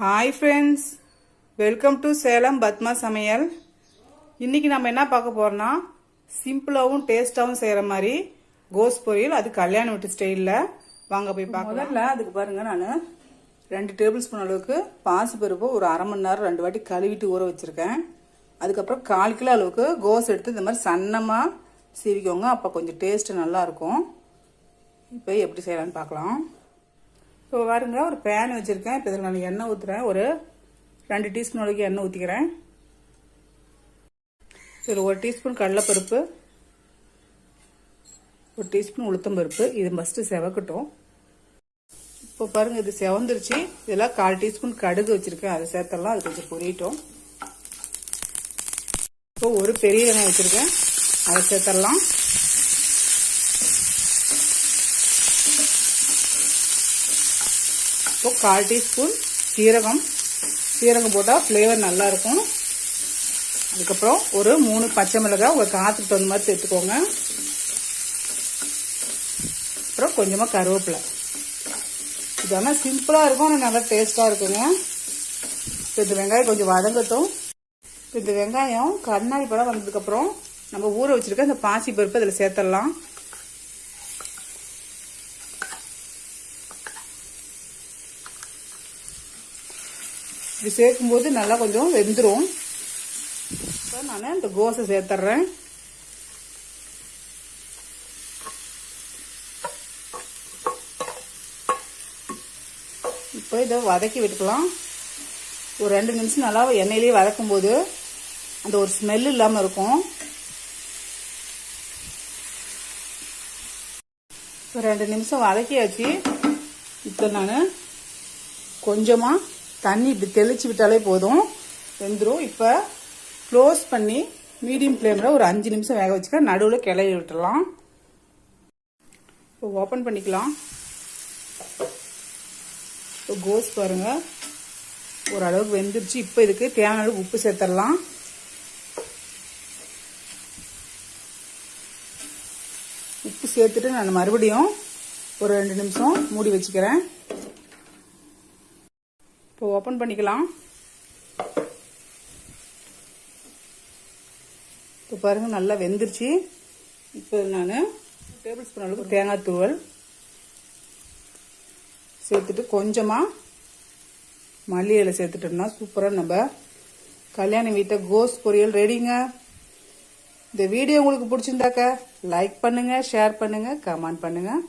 Hi friends welcome to Salem Padma சமையல் இன்றைக்கி நம்ம என்ன பார்க்க போகிறோன்னா சிம்பிளாகவும் டேஸ்டாகவும் செய்கிற மாதிரி கோஸ் பொரியல். அது கல்யாண வீட்டு ஸ்டைலில் வாங்க போய் பார்க்கலாம். முதல்ல அதுக்கு பாருங்கள் நான். ரெண்டு டேபிள் ஸ்பூன் அளவுக்கு பாசிப்பருப்பு ஒரு அரை மணி நேரம் ரெண்டு வாட்டி கழுவிட்டு ஊற வச்சுருக்கேன். அதுக்கப்புறம் கால் கிலோ அளவுக்கு கோஸ் எடுத்து இந்த மாதிரி சன்னமாக சீவிக்கோங்க. அப்போ கொஞ்சம் டேஸ்ட்டு நல்லாயிருக்கும் இப்போ எப்படி செய்யலாம்னு பார்க்கலாம். இப்போ பாருங்க ஒரு பேன் வச்சுருக்கேன். இப்போ இதில் நான் எண்ணெய் ஊற்றுறேன் ஒரு ரெண்டு டீஸ்பூன் அளவுக்கு எண்ணெய் ஊற்றிக்கிறேன் இதில் ஒரு டீஸ்பூன் கடலைப்பருப்பு ஒரு டீஸ்பூன் உளுத்தம்பருப்பு இது ஃபஸ்ட்டு செவக்கட்டும். இப்போ பாருங்கள் இது செவந்துருச்சு. இதெல்லாம் கால் டீஸ்பூன் கடுகு வச்சுருக்கேன். அதை சேர்த்தலாம் அது கொஞ்சம் பொரியட்டும். இப்போ ஒரு பெரிய வெங்காயம் வச்சுருக்கேன். அதை சேர்த்துடலாம். இப்போ கால் டீஸ்பூன் சீரகம். சீரகம் போட்டால் ஃப்ளேவர் நல்லாயிருக்கும் அதுக்கப்புறம் ஒரு மூணு பச்சை மிளகாய் உங்கள் காற்றுக்கு தகுந்த மாதிரி சேர்த்துக்கோங்க. அப்புறம் கொஞ்சமாக கருவேப்பிலை. இது ஆனால் சிம்பிளாக இருக்கும் ஆனால் நல்லா டேஸ்ட்டாக இருக்குங்க. இப்போ இந்த வெங்காயம் கொஞ்சம் வதங்கட்டும். இப்போ இந்த வெங்காயம் கண்ணாடி படம் வந்ததுக்கப்புறம் நம்ம ஊற வச்சுருக்க இந்த பாசி பருப்பு அதில் சேர்த்துடலாம். இப்படி சேர்க்கும்போது நல்லா கொஞ்சம் வெந்துடும் இப்போ நான் இந்த கோஸை சேர்த்துட்றேன் இப்போ இதை வதக்கி விட்டுக்கலாம். ஒரு ரெண்டு நிமிஷம் நல்லா எண்ணெயிலேயே வதக்கும் போது அந்த ஒரு ஸ்மெல் இல்லாமல் இருக்கும். இப்போ ரெண்டு நிமிஷம் வதக்கியாச்சு. இப்போ நான் கொஞ்சமாக தண்ணி இப்படி தெளிச்சு விட்டாலே போதும். வெந்துடும் இப்போ க்ளோஸ் பண்ணி மீடியம் ஃப்ளேமில் ஒரு அஞ்சு நிமிஷம் வேக வச்சுக்க நடுவில் கிளறி விட்டுடலாம் இப்போ ஓப்பன் பண்ணிக்கலாம். இப்போ கோஸ் பாருங்கள் ஓரளவுக்கு வெந்துருச்சு. இப்போ இதுக்கு தேவையான அளவு உப்பு சேர்த்துடலாம் உப்பு சேர்த்துட்டு நான் மறுபடியும் ஒரு ரெண்டு நிமிஷம் மூடி வச்சுக்கிறேன். இப்போ ஓப்பன் பண்ணிக்கலாம். இப்போ பாருங்க நல்லா வெந்துருச்சு. இப்போ நான் டேபிள் ஸ்பூன் அளவுக்கு தேங்காய் தூவல் சேர்த்துட்டு கொஞ்சமாக மல்லி இலை சேர்த்துட்டோம்னா சூப்பராக நம்ம கல்யாண வீட்டை கோஸ் பொரியல் ரெடிங்க இந்த வீடியோ உங்களுக்கு பிடிச்சிருந்தாக்க லைக் பண்ணுங்கள் ஷேர் பண்ணுங்கள் கமெண்ட் பண்ணுங்கள்